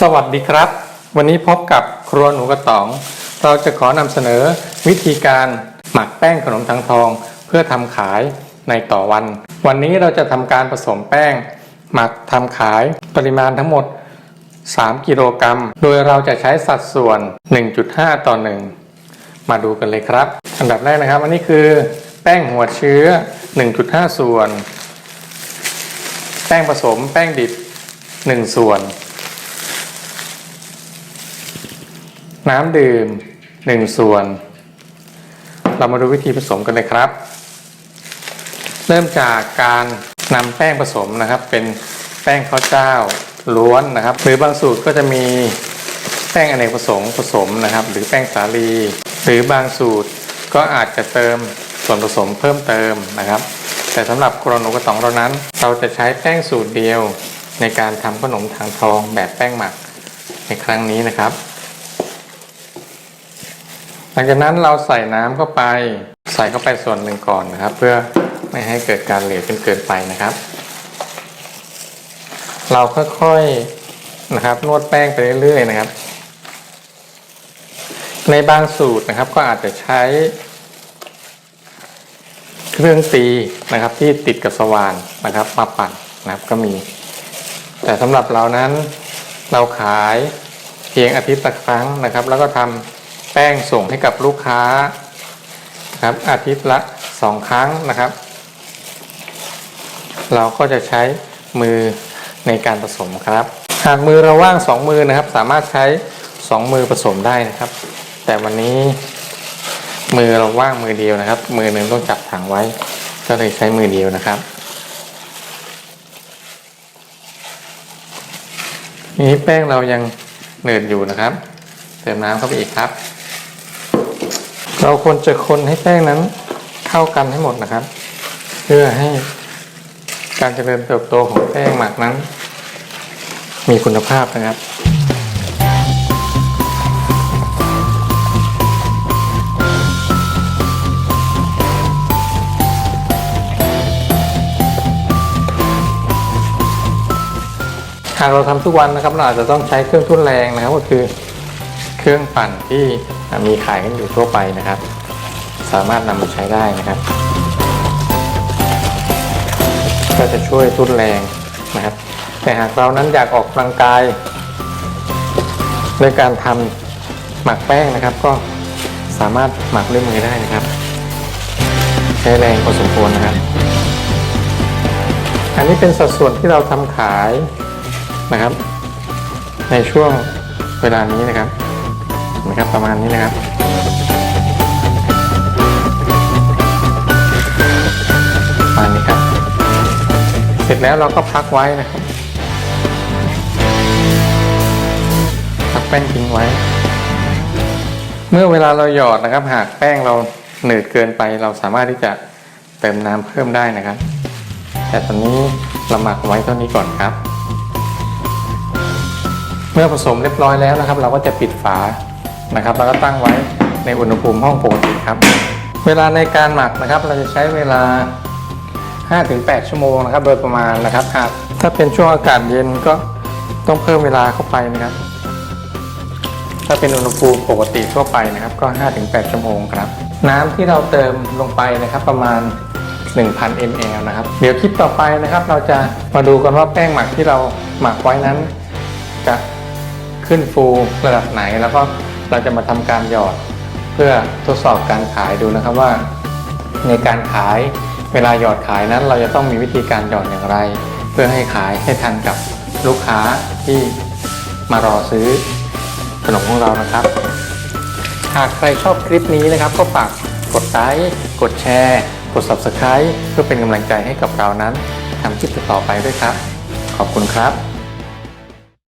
สวัสดีครับ วันนี้พบกับครัวหนูกระต๋อง เราจะขอนำเสนอวิธีการหมักแป้งขนมทางทอง เพื่อทำขายในต่อวัน วันนี้เราจะทำการผสมแป้ง หมักทำขายปริมาณทั้งหมด 3 กิโลกรัม โดยเราจะใช้สัดส่วน 1.5 ต่อ 1 มาดูกันเลยครับ อันดับแรกนะครับ อันนี้คือแป้งหัวเชื้อ 1.5 ส่วน แป้งผสม แป้งดิบ 1 ส่วน น้ำดื่ม 1 ส่วน เรามาดูวิธีผสมกันเลยครับ เริ่มจากการนำแป้งผสมนะครับ เป็นแป้งข้าวเจ้าล้วนนะครับ หรือบางสูตรก็จะมีแป้งอเนกประสงค์ผสมนะครับ หรือแป้งสาลี หรือบางสูตรก็อาจจะเติมส่วนผสมเพิ่มเติมนะครับ แต่สำหรับกรณีกระตองเรานั้น เราจะใช้แป้งสูตรเดียวในการทำขนมทางทองแบบแป้งหมักในครั้งนี้นะครับ ลังจากนั้นเราใส่น้ำเข้าไป ใส่เข้าไปส่วนหนึ่งก่อนนะครับ เพื่อไม่ให้เกิดการเหลวจนเกินไปนะครับ เราค่อยๆนะครับนวดแป้งไปเรื่อยๆนะครับ ในบางสูตรนะครับก็อาจจะใช้ เครื่องตีนะครับที่ติดกับสว่านนะครับมาปั่นนะครับก็มี แต่สำหรับเรานั้นเราขายเพียงอาทิตย์ละครั้งนะครับ แล้วก็ทำ แป้งส่งให้กับลูกค้าครับอาทิตย์ละสองครั้งนะครับ เราก็จะใช้มือในการผสมครับ หากมือเราว่างสองมือนะครับ สามารถใช้สองมือผสมได้นะครับ แต่วันนี้มือเราว่างมือเดียวนะครับ มือหนึ่งต้องจับถังไว้ ก็เลยใช้มือเดียวนะครับนี้แป้งเรายังเหนืดอยู่นะครับ เติมน้ำเข้าไปอีกครับ เราควรจะคนให้แป้งนั้นเข้ากันให้หมดนะครับ เพื่อให้การเจริญเติบโตของแป้งหมักนั้น มีคุณภาพนะครับหากเราทำทุกวันนะครับเราอาจจะต้องใช้เครื่องทุ่นแรงนะครับก็คือ เครื่องปั่นที่มีขายกันอยู่ทั่วไปนะครับ สามารถนำมาใช้ได้นะครับ ก็จะช่วยทุ่นแรงนะครับ แต่หากเรานั้นอยากออกกำลังกายโดยการทำหมักแป้งนะครับ ก็สามารถหมักด้วยมือได้นะครับ ใช้แรงพอสมควรนะครับ อันนี้เป็นสัดส่วนที่เราทำขายนะครับ ในช่วงเวลานี้นะครับ นไหมครับประมาณนี้นะครับ ประมาณนี้ครับ เสร็จแล้วเราก็พักไว้นะครับ พักแป้งทิ้งไว้ เมื่อเวลาเราหยอดนะครับ หากแป้งเราหนืดเกินไป เราสามารถที่จะเติมน้ำเพิ่มได้นะครับ แต่ตอนนี้เราหมักไว้เท่านี้ก่อนครับเมื่อผสมเรียบร้อยแล้วนะครับ เราก็จะปิดฝา นะครับ แล้วก็ตั้งไว้ในอุณหภูมิห้องปกติครับ เวลาในการหมักนะครับ เราจะใช้เวลา 5-8 ชั่วโมงนะครับ โดยประมาณนะครับหากถ้าเป็นช่วงอากาศเย็นก็ต้องเพิ่มเวลาเข้าไปนะครับ ถ้าเป็นอุณหภูมิปกติทั่วไปนะครับ ก็ 5-8 ชั่วโมงครับ น้ำที่เราเติมลงไปนะครับประมาณ1,000 ml นะครับ เดี๋ยวคลิปต่อไปนะครับ เราจะมาดูกันว่าแป้งหมักที่เราหมักไว้นั้น จะขึ้นฟูระดับไหนแล้วก็ เราจะมาทำการหยอดเพื่อทดสอบการขายดูนะครับว่า ในการขายเวลาหยอดขายนั้น เราจะต้องมีวิธีการหยอดอย่างไร เพื่อให้ขายให้ทันกับลูกค้าที่มารอซื้อขนมของเรานะครับ หากใครชอบคลิปนี้นะครับ ก็ฝากกดไลค์กดแชร์ กด Subscribe เพื่อเป็นกำลังใจให้กับเรานั้นทำคลิปต่อไปด้วยครับ ขอบคุณครับ